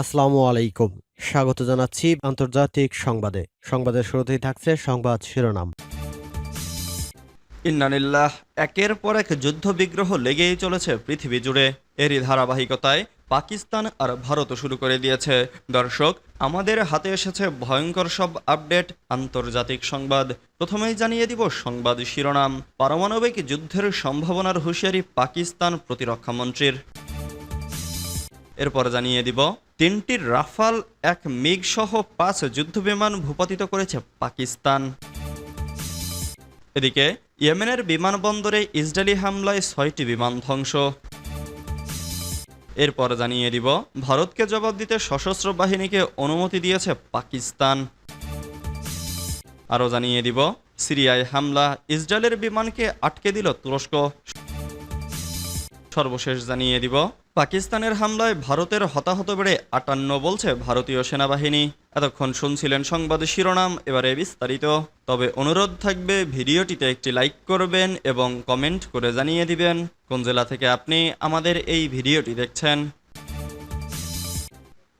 আসসালামু আলাইকুম। স্বাগত জানাচ্ছি আন্তর্জাতিক সংবাদে। সংবাদের শুরুতেই থাকছে সংবাদ শিরোনাম। ইন্নানিল্লাহ একের পর এক যুদ্ধ বিগ্রহ লেগেই চলেছে পৃথিবী জুড়ে। এরই ধারাবাহিকতায় পাকিস্তান আর ভারতও শুরু করে দিয়েছে। দর্শক, আমাদের হাতে এসেছে ভয়ঙ্কর সব আপডেট, আন্তর্জাতিক সংবাদ। প্রথমেই জানিয়ে দিব সংবাদ শিরোনাম। পারমাণবিক যুদ্ধের সম্ভাবনার হুঁশিয়ারি পাকিস্তান প্রতিরক্ষা মন্ত্রীর। এরপর জানিয়ে দিব, তিনটি রাফাল, এক মিগ সহ পাঁচ যুদ্ধবিমান ভূপাতিত করেছে পাকিস্তান। এদিকে, ইয়েমেনের বিমানবন্দরে ইসরায়েলি হামলায় ছয়টি বিমান ধ্বংস। এরপর জানিয়ে দিব, ভারতকে জবাব দিতে সশস্ত্র বাহিনীকে অনুমতি দিয়েছে পাকিস্তান। আরও জানিয়ে দিব, সিরিয়ায় হামলা, ইসরায়েলের বিমানকে আটকে দিল তুরস্ক। সর্বশেষ জানিয়ে দিব পাকিস্তানের হামলায় ভারতের হতাহত বেড়ে আটান্ন বলছে ভারতীয় সেনাবাহিনী। এতক্ষণ শুনছিলেন সংবাদ শিরোনাম, এবারে বিস্তারিত। তবে অনুরোধ থাকবে, ভিডিওটিতে একটি লাইক করবেন এবং কমেন্ট করে জানিয়ে দিবেন কোন জেলা থেকে আপনি আমাদের এই ভিডিওটি দেখছেন।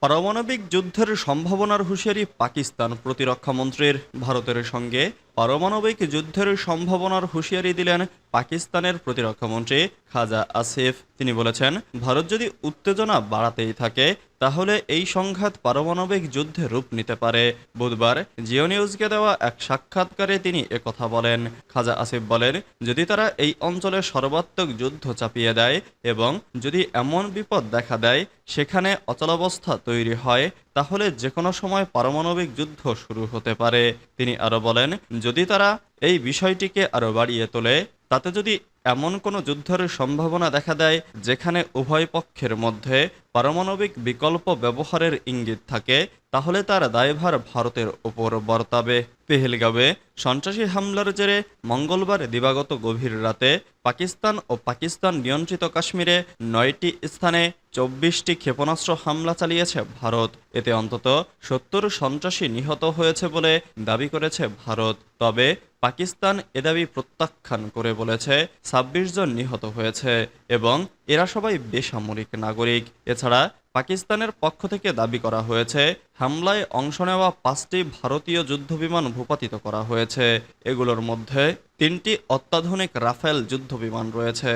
পারমাণবিক যুদ্ধের সম্ভাবনার হুঁশিয়ারি পাকিস্তান প্রতিরক্ষা মন্ত্রীর। ভারতের সঙ্গে পারমাণবিক যুদ্ধের সম্ভাবনার হুঁশিয়ারি দিলেন পাকিস্তানের প্রতিরক্ষামন্ত্রী খাজা আসিফ। তিনি বলেছেন, ভারত যদি উত্তেজনা বাড়াতেই থাকে, তাহলে এই সংঘাত পারমাণবিক যুদ্ধে রূপ নিতে পারে। বুধবার জিও নিউজকে দেওয়া এক সাক্ষাৎকারে তিনি একথা বলেন। খাজা আসিফ বলেন, যদি তারা এই অঞ্চলে সর্বাত্মক যুদ্ধ চাপিয়ে দেয় এবং যদি এমন বিপদ দেখা দেয়, সেখানে অচলাবস্থা তৈরি হয় তাহলে যে কোনো সময় পারমাণবিক যুদ্ধ শুরু হতে পারে। তিনি আরও বলেন, যদি তারা এই বিষয়টিকে আরও বাড়িয়ে তোলে, তাতে যদি এমন কোনো যুদ্ধের সম্ভাবনা দেখা দেয় যেখানে উভয় পক্ষের মধ্যে পারমাণবিক বিকল্প ব্যবহারের ইঙ্গিত থাকে, তাহলে তার দায়ভার ভারতের ওপর বর্তাবে। পেহেলগাঁওয়ে সন্ত্রাসী হামলার জেরে মঙ্গলবার দিবাগত গভীর রাতে পাকিস্তান ও পাকিস্তান নিয়ন্ত্রিত কাশ্মীরে নয়টি স্থানে চব্বিশটি ক্ষেপণাস্ত্র হামলা চালিয়েছে ভারত। এতে অন্তত সত্তর সন্ত্রাসী নিহত হয়েছে বলে দাবি করেছে ভারত। তবে পাকিস্তান এ দাবি প্রত্যাখ্যান করে বলেছে, ছাব্বিশ জন নিহত হয়েছে এবং এরা সবাই বেসামরিক নাগরিক। এছাড়া পাকিস্তানের পক্ষ থেকে দাবি করা হয়েছে, হামলায় অংশ নেওয়া পাঁচটি ভারতীয় যুদ্ধবিমান ভূপাতিত করা হয়েছে। এগুলোর মধ্যে তিনটি অত্যাধুনিক রাফেল যুদ্ধবিমান রয়েছে।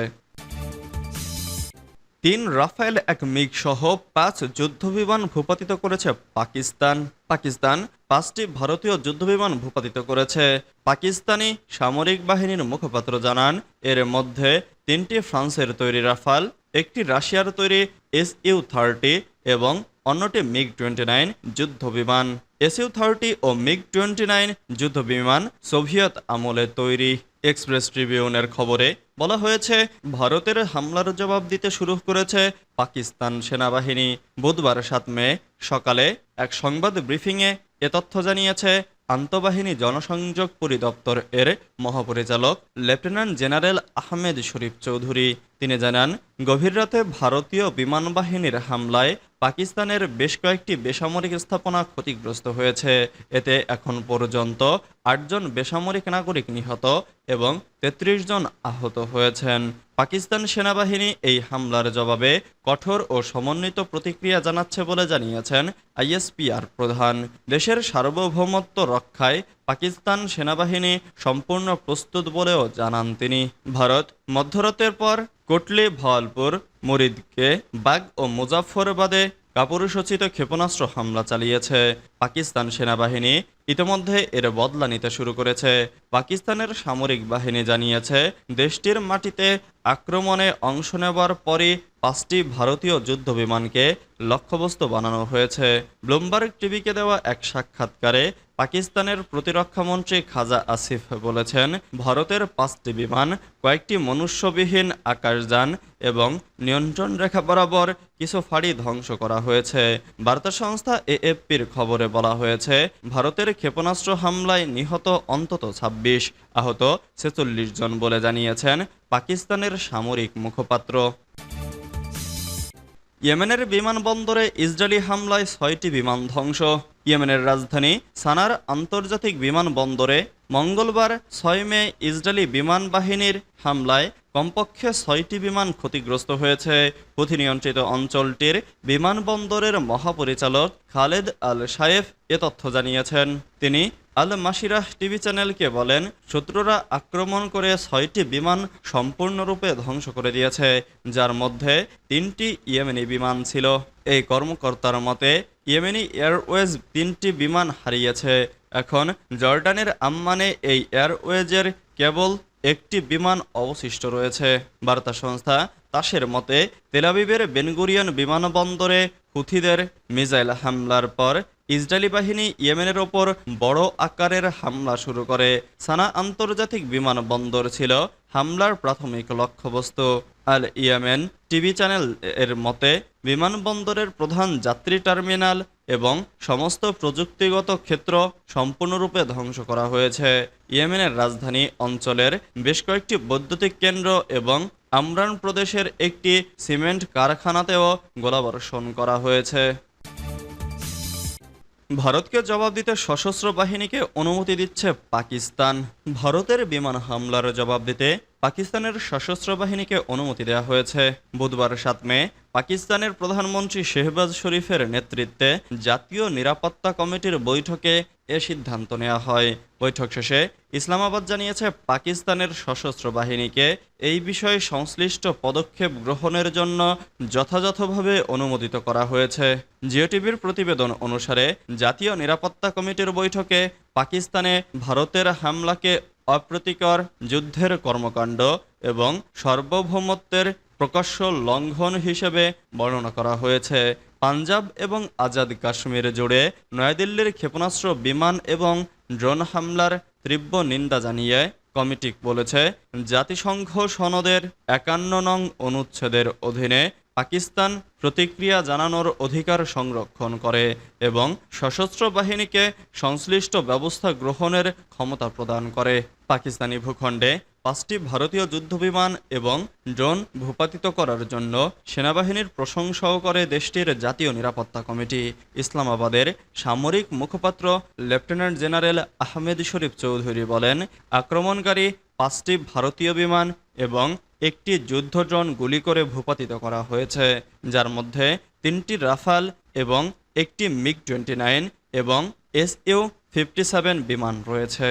তিন রাফেল এক মিগ সহ পাঁচ যুদ্ধবিমান ভূপাতিত করেছে পাকিস্তান। পাকিস্তান পাঁচটি ভারতীয় যুদ্ধবিমান ভূপাতিত করেছে। পাকিস্তানি সামরিক বাহিনীর মুখপাত্র জানান, এর মধ্যে তিনটি ফ্রান্সের তৈরি রাফাল, একটি রাশিয়ার তৈরি এস ইউ থার্টি এবং অন্যটি মিগ টোয়েন্টি নাইন যুদ্ধ বিমান এসইউ থার্টি ও মিগ টোয়েন্টি নাইন যুদ্ধবিমান সোভিয়েত আমলে তৈরি। এক্সপ্রেস ট্রিবিউনের খবরে বলা হয়েছে, ভারতের হামলার জবাব দিতে শুরু করেছে পাকিস্তান সেনাবাহিনী। বুধবার সাত মে সকালে এক সংবাদ ব্রিফিংয়ে এ তথ্য জানিয়েছে আন্তঃবাহিনী জনসংযোগ পরিদপ্তর এর মহাপরিচালক, লেফটেন্যান্ট জেনারেল আহমেদ শরীফ চৌধুরী। তিনি জানান, গভীর রাতে ভারতীয় বিমান বাহিনীর হামলায় পাকিস্তানের বেশ কয়েকটি বেসামরিক স্থাপনা ক্ষতিগ্রস্ত হয়েছে। এতে এখন পর্যন্ত আটজন বেসামরিক নাগরিক নিহত এবং তেত্রিশ জন আহত হয়েছেন। পাকিস্তান সেনাবাহিনী এই হামলার জবাবে কঠোর ও সমন্বিত প্রতিক্রিয়া জানাচ্ছে বলে জানিয়েছেন আইএসপিআর প্রধান। দেশের সার্বভৌমত্ব রক্ষায় পাকিস্তান সেনাবাহিনী সম্পূর্ণ প্রস্তুত বলেও জানান তিনি। ভারত, মধ্যরাতের পর কোটলি ভওয়ালপুর মুরিদকে বাগ ও মুজাফরবাদে কাপুরুষোচিত ক্ষেপণাস্ত্র হামলা চালিয়েছে। পাকিস্তান সেনাবাহিনী ইতিমধ্যে এর বদলা নিতে শুরু করেছে। পাকিস্তানের সামরিক বাহিনী জানিয়েছে, দেশটির মাটিতে আক্রমণে অংশ নেবার পরই পাঁচটি ভারতীয় যুদ্ধ বিমানকে লক্ষ্যবস্তু বানানো হয়েছে। ব্লুমবার্গ টিভিকে দেওয়া এক সাক্ষাৎকারে পাকিস্তানের প্রতিরক্ষামন্ত্রী খাজা আসিফ বলেছেন, ভারতের পাঁচটি বিমান কয়েকটি মনুষ্যবিহীন আকাশযান এবং নিয়ন্ত্রণ রেখা বরাবর কিছু ফাঁড়ি ধ্বংস করা হয়েছে। বার্তা সংস্থা এএফপির খবরে বলা হয়েছে, ভারতের ক্ষেপণাস্ত্র হামলায় নিহত অন্তত ছাব্বিশ আহত ছেচল্লিশ জন বলে জানিয়েছেন পাকিস্তানের সামরিক মুখপাত্র। ইয়েমেনের বিমানবন্দরে ইসরায়েলি হামলায় ছয়টি বিমান ধ্বংস। ইয়েমেনের রাজধানী সানার আন্তর্জাতিক বিমানবন্দরে মঙ্গলবার ছয় মে ইসরায়েলি বিমান বাহিনীর হামলায় কমপক্ষে ছয়টি বিমান ক্ষতিগ্রস্ত হয়েছে। হুথি নিয়ন্ত্রিত অঞ্চলটির বিমানবন্দরের মহাপরিচালক খালেদ আল শায়েফ এ তথ্য জানিয়েছেন। তিনি আল মাসিরাহ টিভি চ্যানেলকে বলেন, শত্রুরা আক্রমণ করে ছয়টি বিমান সম্পূর্ণরূপে ধ্বংস করে দিয়েছে, যার মধ্যে তিনটি ইয়েমেনি বিমান ছিল। এই কর্মকর্তার মতে ইয়েমেনি এয়ারওয়েজ তিনটি বিমান হারিয়েছে। এখন জর্ডানের আম্মানে এই এয়ারওয়েজের কেবল একটি বিমান অবশিষ্ট রয়েছে। বার্তা সংস্থা তাসের মতে তেলাবিবের বেনগুরিয়ান বিমানবন্দরে হুথিদের মিসাইল হামলার পর ইসরায়েলি বাহিনী ইয়েমেনের ওপর বড় আকারের হামলা শুরু করে। সানা আন্তর্জাতিক বিমানবন্দর ছিল হামলার প্রাথমিক লক্ষ্যবস্তু। আল ইয়েমেন টিভি চ্যানেল এর মতে, বিমানবন্দরের প্রধান যাত্রী টার্মিনাল এবং সমস্ত প্রযুক্তিগত ক্ষেত্র সম্পূর্ণরূপে ধ্বংস করা হয়েছে। ইয়েমেনের রাজধানী অঞ্চলের বেশ কয়েকটি বৈদ্যুতিক কেন্দ্র এবং আমরান প্রদেশের একটি সিমেন্ট কারখানাতেও গোলাবর্ষণ করা হয়েছে। ভারতকে জবাব দিতে সশস্ত্র বাহিনীকে অনুমতি দিচ্ছে পাকিস্তান। ভারতের বিমান হামলার জবাব দিতে পাকিস্তানের সশস্ত্র বাহিনীকে অনুমতি দেওয়া হয়েছে। বুধবার সাত মে পাকিস্তানের প্রধানমন্ত্রী শেহবাজ শরীফের নেতৃত্বে জাতীয় নিরাপত্তা কমিটির বৈঠকে এ সিদ্ধান্ত নেওয়া হয়। বৈঠক শেষে ইসলামাবাদ জানিয়েছে, পাকিস্তানের সশস্ত্র বাহিনীকে এই বিষয়ে সংশ্লিষ্ট পদক্ষেপ গ্রহণের জন্য যথাযথভাবে অনুমোদিত করা হয়েছে। জিওটিভির প্রতিবেদন অনুসারে, জাতীয় নিরাপত্তা কমিটির বৈঠকে পাকিস্তানে ভারতের হামলাকে অপ্রীতিকর যুদ্ধের কর্মকাণ্ড এবং সার্বভৌমত্বের প্রকাশ্য লঙ্ঘন হিসেবে বর্ণনা করা হয়েছে। পাঞ্জাব এবং আজাদ কাশ্মীর জুড়ে নয়াদিল্লির ক্ষেপণাস্ত্র বিমান এবং ড্রোন হামলার তীব্র নিন্দা জানিয়ে কমিটি বলেছে, জাতিসংঘ সনদের একান্ন নং অনুচ্ছেদের অধীনে পাকিস্তান প্রতিক্রিয়া জানানোর অধিকার সংরক্ষণ করে এবং সশস্ত্র বাহিনীকে সংশ্লিষ্ট ব্যবস্থা গ্রহণের ক্ষমতা প্রদান করে। পাকিস্তানি ভূখণ্ডে পাঁচটি ভারতীয় যুদ্ধবিমান এবং ড্রোন ভূপাতিত করার জন্য সেনাবাহিনীর প্রশংসাও করে দেশটির জাতীয় নিরাপত্তা কমিটি। ইসলামাবাদের সামরিক মুখপাত্র লেফটেন্যান্ট জেনারেল আহমেদ শরীফ চৌধুরী বলেন, আক্রমণকারী পাঁচটি ভারতীয় বিমান এবং একটি যুদ্ধ ড্রোন গুলি করে ভূপাতিত করা হয়েছে, যার মধ্যে তিনটি রাফাল এবং একটি মিগ টোয়েন্টি নাইন এবং এস ইউ ফিফটি সেভেন বিমান রয়েছে।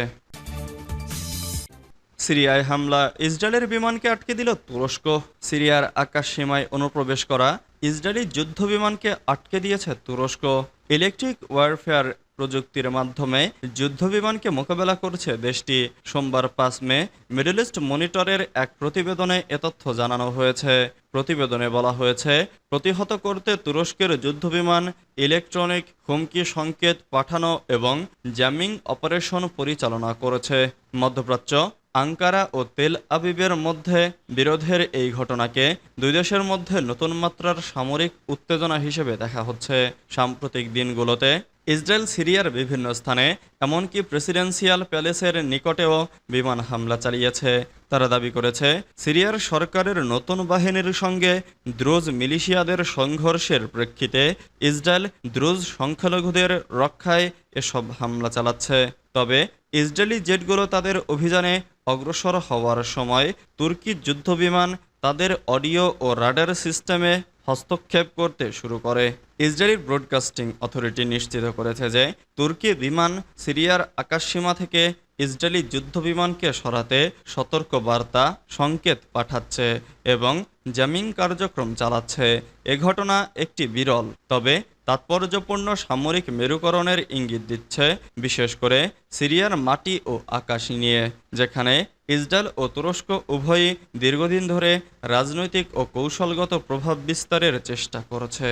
সিরিয়ায় হামলা, ইসরায়েলের বিমানকে আটকে দিল তুরস্ক। সিরিয়ার আকাশ সীমায় অনুপ্রবেশ করা ইসরায়েলি যুদ্ধ বিমানকে আটকে দিয়েছে তুরস্ক। ইলেকট্রিক ওয়ারফেয়ার প্রযুক্তির মাধ্যমে যুদ্ধ বিমানকে মোকাবেলা করছে দেশটি। সোমবার পাঁচ মে, মিডল ইস্ট মনিটরের এক প্রতিবেদনে এ তথ্য জানানো হয়েছে। প্রতিবেদনে বলা হয়েছে, প্রতিহত করতে তুরস্কের যুদ্ধবিমান ইলেকট্রনিক হুমকি সংকেত পাঠানো এবং জ্যামিং অপারেশন পরিচালনা করেছে। মধ্যপ্রাচ্য, আঙ্কারা ও তেল আবিবের মধ্যে বিরোধের এই ঘটনাকে দুই দেশের মধ্যে নতুন মাত্রার সামরিক উত্তেজনা হিসেবে দেখা হচ্ছে। সাম্প্রতিক দিনগুলোতে ইসরায়েল, সিরিয়ার বিভিন্ন স্থানে, এমনকি প্রেসিডেন্সিয়াল প্যালেসের নিকটেও বিমান হামলা চালিয়েছে। তারা দাবি করেছে, সিরিয়ার সরকারের নতুন বাহিনীর সঙ্গে দ্রুজ মিলিশিয়াদের সংঘর্ষের প্রেক্ষিতে ইসরায়েল দ্রুজ সংখ্যালঘুদের রক্ষায় এসব হামলা চালাচ্ছে। তবে ইসরায়েলি জেটগুলো তাদের অভিযানে অগ্রসর হওয়ার সময় তুর্কি যুদ্ধবিমান তাদের অডিও ও রাডার সিস্টেমে হস্তক্ষেপ করতে শুরু করে। ইসরায়েলি ব্রডকাস্টিং অথরিটি নিশ্চিত করেছে যে তুর্কি বিমান সিরিয়ার আকাশসীমা থেকে ইসরায়েলি যুদ্ধবিমানকে সরাতে সতর্ক বার্তা সংকেত পাঠাচ্ছে এবং জামিন কার্যক্রম চালাচ্ছে। এ ঘটনা একটি বিরল, তবে তাৎপর্যপূর্ণ সামরিক মেরুকরণের ইঙ্গিত দিচ্ছে, বিশেষ করে সিরিয়ার মাটি ও আকাশ নিয়ে, যেখানে ইসরায়েল ও তুরস্ক উভয়ই দীর্ঘদিন ধরে রাজনৈতিক ও কৌশলগত প্রভাব বিস্তারের চেষ্টা করেছে।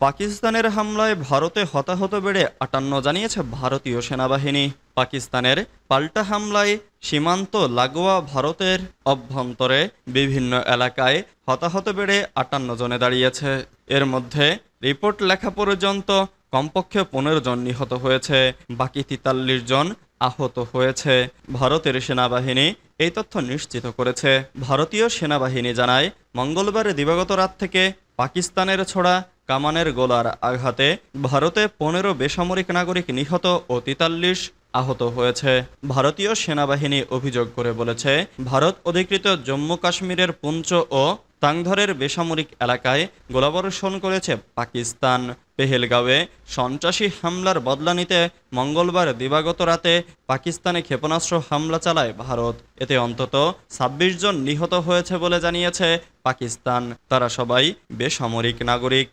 পাকিস্তানের হামলায় ভারতে হতাহত বেড়ে আটান্ন জানিয়েছে ভারতীয় সেনাবাহিনী। পাকিস্তানের পাল্টা হামলায় সীমান্ত লাগোয়া ভারতের অভ্যন্তরে বিভিন্ন এলাকায় হতাহত বেড়ে আটান্ন জনে দাঁড়িয়েছে। এর মধ্যে রিপোর্ট লেখা পর্যন্ত কমপক্ষে পনেরো জন নিহত হয়েছে। বাকি তেতাল্লিশ জন আহত হয়েছে। ভারতের সেনাবাহিনী এই তথ্য নিশ্চিত করেছে। ভারতীয় সেনাবাহিনী জানায়, মঙ্গলবার দিবাগত রাত থেকে পাকিস্তানের ছোড়া কামানের গোলার আঘাতে ভারতে পনেরো বেসামরিক নাগরিক নিহত ও তেতাল্লিশ আহত হয়েছে। ভারতীয় সেনাবাহিনী অভিযোগ করে বলেছে, ভারত অধিকৃত জম্মু কাশ্মীরের পুঞ্চ ও তাংধরের বেসামরিক এলাকায় গোলাবর্ষণ করেছে পাকিস্তান। পেহেলগাঁওয়ে সন্ত্রাসী হামলার বদলা নিতে মঙ্গলবার দিবাগত রাতে পাকিস্তানে ক্ষেপণাস্ত্র হামলা চালায় ভারত। এতে অন্তত ছাব্বিশ জন নিহত হয়েছে বলে জানিয়েছে পাকিস্তান। তারা সবাই বেসামরিক নাগরিক।